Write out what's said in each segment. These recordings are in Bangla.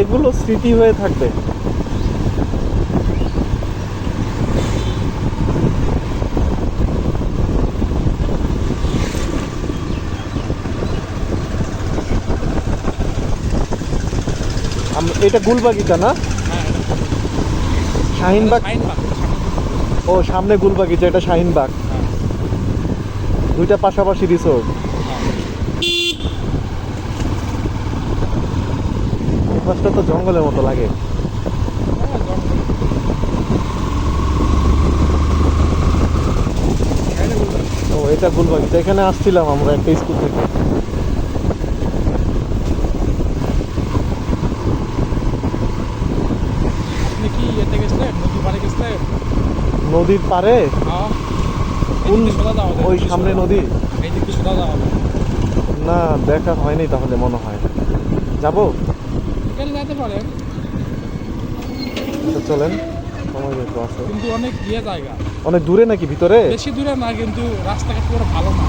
এগুলো স্মৃতি হয়ে থাকবে। এটা গুলবাগিচা না? শাহিনবাগ? শাহিনবাগ ও সামনে গুলবাগিচা এটা শাহিনবাগ। হ্যাঁ। দুইটা পাশাপাশি রিসোর্ট এই তো জঙ্গলের মতো লাগে। হ্যাঁ, ও এটা গুলবাগিচা এখানে আসছিলাম আমরা একটা স্কুল থেকে। নদীর পারে হ্যাঁ। ওই সামনে নদী? সোজা না দেখা হয়নি তাহলে মনে হয়। যাব? এখানে যেতে পারেন। চলেন। সময় যেহেতু আছে কিন্তু অনেক ইয়ে জায়গা। অনেক দূরে নাকি ভিতরে? বেশি দূরে না কিন্তু রাস্তাঘাট পুরো ভালো না।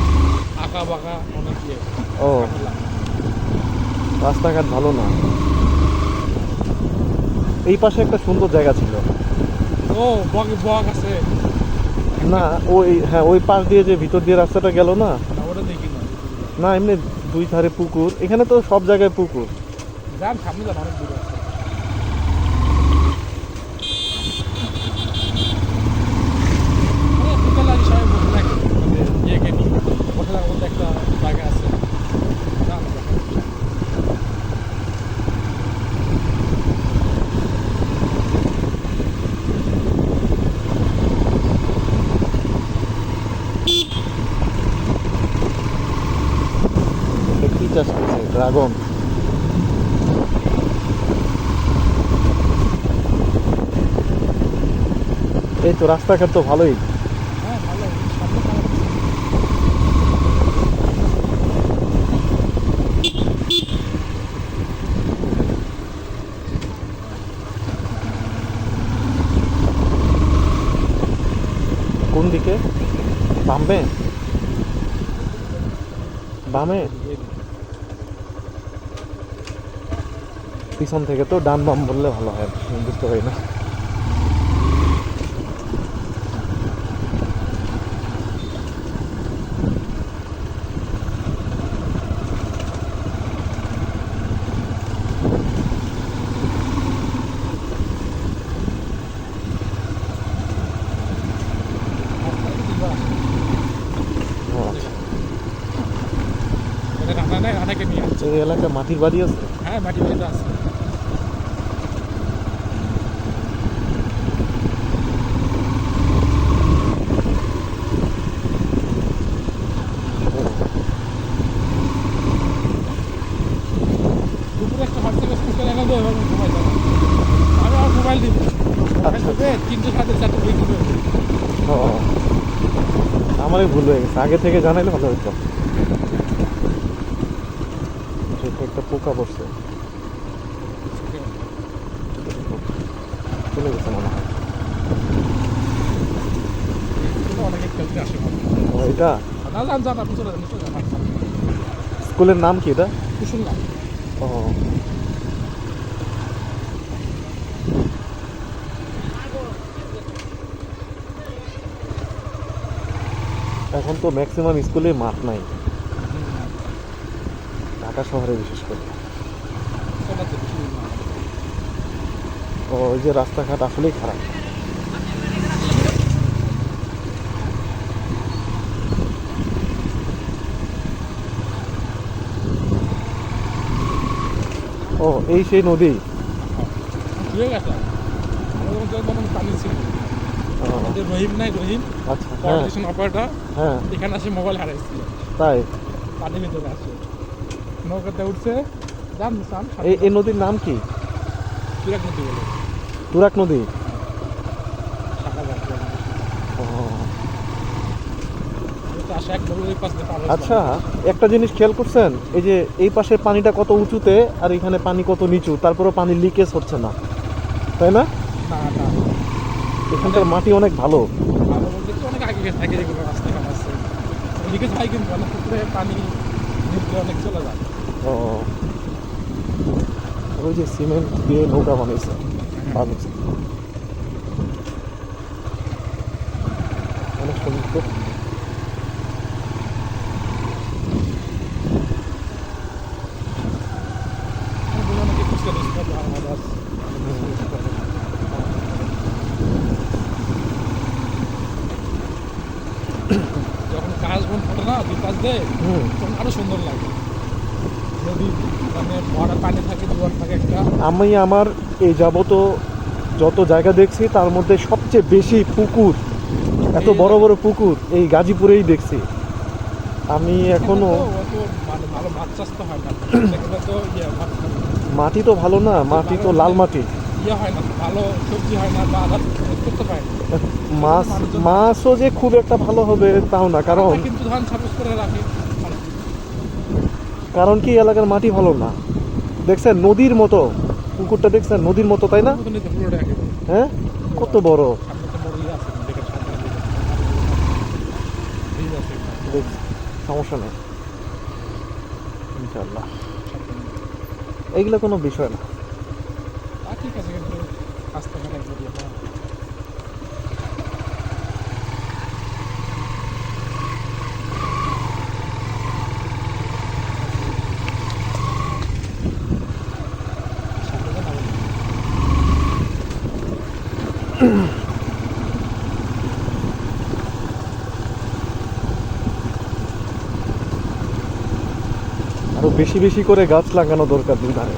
আঁকা বাঁকা অনেক ইয়ে ও। রাস্তাঘাট ভালো না। এই পাশে একটা সুন্দর জায়গা ছিল। ও বগ বগ আছে। না ওই হ্যাঁ ওই পাশ দিয়ে যে ভিতর দিয়ে রাস্তাটা গেল না? না ওটা দেখি না। না এমনি দুই ধারে পুকুর। এখানে তো সব জায়গায় পুকুর। যান সামনে যান অনেক দূরে আছে। আরে, বিকালে আজ সবাই বসে থাকে, মানে ইয়েকে নিয়ে। বসে থাকার মতো একটা জায়গা আছে যান, দেখেন। এটা কি চাষ করছে ড্রাগন এই তো রাস্তাঘাট তো ভালোই। হ্যাঁ। কোন দিকে? বামে? বামে? পিছন থেকে তো ডান বাম বললে ভালো হয় বুঝতে পারি না ও আচ্ছা। এটা রান্না নেই রান্নাকে নিয়ে আসছে এই এলাকায় মাটির বাড়ি আছে হ্যাঁ মাটি বাড়িতে আছে দুপুরে একটা হোয়াটসঅ্যাপ মেসেজ করে এনে দেবো এবং মোবাইল দেবো আমি আমার মোবাইল দিব মোবাইল আচ্ছা। দেবে তিনটে সাড়ে চারটে বই দিবে ও আমারই ভুল হয়ে গেছে। আগে থেকে জানাইলে ভালো হতো একটা পোকা বসছে চলে গেছে মনে হয়। এটা? স্কুলের নাম কি এটা? ও। এখন তো ম্যাক্সিমাম স্কুলে মাঠ নাই। ঢাকা শহরে বিশেষ করে। ওই যে রাস্তাঘাট আসলেই খারাপ। ও এই সেই নদী। রহিম নাই রহিম আচ্ছা হ্যাঁ। অপারেটর হ্যাঁ। এখানে আসে মোবাইল হারাইছিল। তাই? পানির ভিতরে আসে। নৌকাতে উঠছে। যান এই এই নদীর নাম কি? তুরাক নদী বলে। তুরাক নদী। আচ্ছা একটা জিনিস খেয়াল করছেন? এই যে এই পাশে পানিটা কত উঁচুতে আর এখানে পানি কত নিচু তারপরেও পানি লিকেজ হচ্ছে না। তাই না? এখানকার মাটি অনেক ভালো। লিকেজ হয় কিন্তু পানি অনেক চলে যায়। ওই যে সিমেন্ট দিয়ে নৌকা বানিয়েছে বানিয়েছে অনেক সুন্দর যখন কাজ বন ফোটে না দুই পাশ দিয়ে তখন আরও সুন্দর লাগে। নদী মানে ভরা পানি থাকে জোয়ার থাকে একটা। আমি আমার এই যাবত যত জায়গা দেখছি তার মধ্যে সবচেয়ে বেশি পুকুর এত বড় বড় পুকুর এই গাজীপুরেই দেখছি। আমি এখনও মানে ইয়ে মাটি তো ভালো না মাটি তো লাল মাটি। ইয়ে মাছ মাছও যে খুব একটা ভালো হবে তাও না কারণ কিন্তু ধান সাপোজ করে রাখে। কারণ কি এলাকার মাটি ভালো না? দেখছেন নদীর মতো, পুকুরটা দেখছেন নদীর মতো, তাই না। হ্যাঁ? কত বড়। সমস্যা নেই। ইনশাল্লাহ এইগুলো কোনো বিষয় না। ঠিক আছে কিন্তু রাস্তাঘাট একবার ইয়ে করা। সামনে তো নামে। আরও বেশি বেশি করে গাছ লাগানো দরকার দুই ধারে।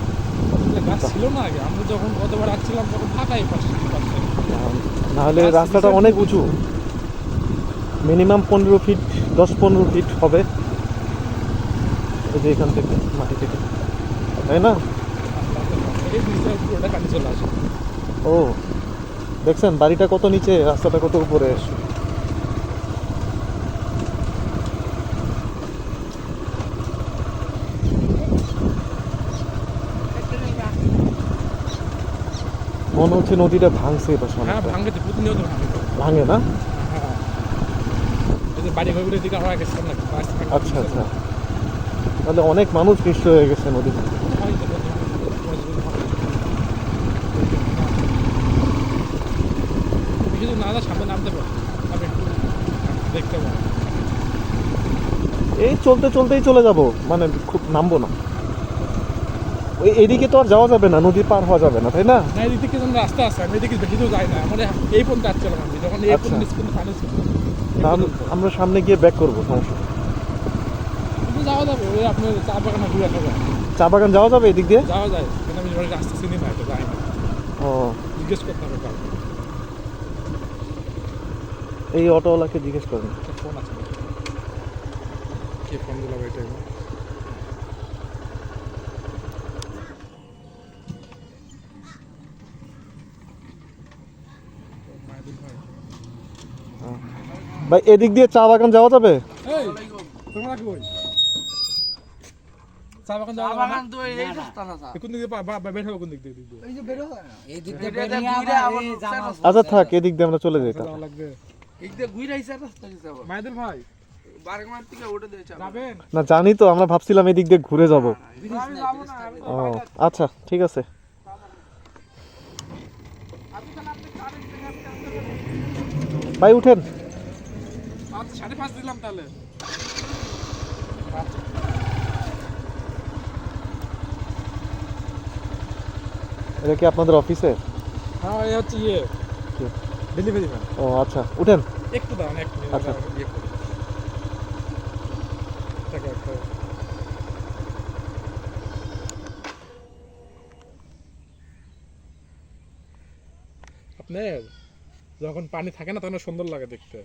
গাছ ছিল না আগে আমরা যখন গতবার আসছিলাম তখন ফাঁকাই পাশে নাহলে রাস্তাটা অনেক উঁচু। মিনিমাম পনেরো ফিট দশ পনেরো ফিট হবে। এই যে এখান থেকে মাটি থেকে। তাই না? ও। দেখছেন বাড়িটা কত নিচে রাস্তাটা কত উপরে? মনে হচ্ছে নদীটা ভাঙছে এবার হ্যাঁ তো প্রতিনিয়ত ভাঙে না? হ্যাঁ। বাড়ি দিকে হওয়া গেছে আচ্ছা আচ্ছা। তাহলে অনেক মানুষ নিশ্চ হয়ে গেছে নদীতে হয় তো, প্রতি- প্রতিদিন হয়। তুমি শুধু না যা সামনে নামতে পারো আমি একটু দেখতে পাবো এই চলতে চলতেই চলে যাব। মানে খুব নামবো না। ওই এদিকে তো আর যাওয়া যাবে না নদী পার হওয়া যাবে না তাই না? না এদিক থেকে যেমন রাস্তা আছে আমি এদিকে বেশি দূর যাই না। মানে এই পর্যন্ত আসছিলাম আমি যখন এই আচ্ছা। পর্যন্ত স্কুলে পানি আমরা সামনে গিয়ে ব্যাক করব সমস্যা যাওয়া যাবে ওই আপনার চা বাগানে ঘুরে আসা চা বাগান যাওয়া যাবে এদিক দিয়ে? যাওয়া যায়। আমি রাস্তা চিনি না এটা যাই না। ও। জিজ্ঞেস করতে হবে এই অটোওয়ালাকে জিজ্ঞেস করেন। ফোন আছে কে ফোন দিলাম এই ভাই এদিক দিয়ে চা বাগান যাওয়া যাবে? এই তোমরা কই চা বাগান যাওয়া বাগান তো এই রাস্তা না। কোন দিক দিয়ে বা- বা- বা- বের হবে কোন দিক দিয়ে এই এই আচ্ছা থাক এদিক দিয়ে আমরা চলে যাই যাওয়া লাগবে। না জানি তো আমরা ভাবছিলাম এদিক দিয়ে ঘুরে যাব। আমি যাব না, আমি ও আচ্ছা ঠিক আছে। ভাই উঠেন। আচ্ছা সাড়ে পাঁচ দিলাম তাহলে। এটা কি আপনাদের অফিসে? হ্যাঁ এই হচ্ছে ইয়ে? ডেলিভারি ও আচ্ছা উঠেন। একটু দাঁড়ান এক মিনিট। আচ্ছা। ইয়ে একটা আপনার যখন পানি থাকে না তখন সুন্দর লাগে দেখতে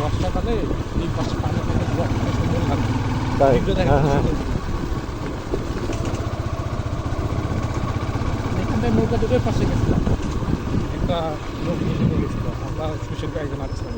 বর্ষাকালে এই পাশে পানি থাকে জলটা সুন্দর লাগে তাই হ্যাঁ হ্যাঁ। এখানটায় নৌকা দুটোর পাশে গেছিলাম একটা লোক নিয়ে নিয়ে গেছিল আমরা সুশীল একজন আসছিলাম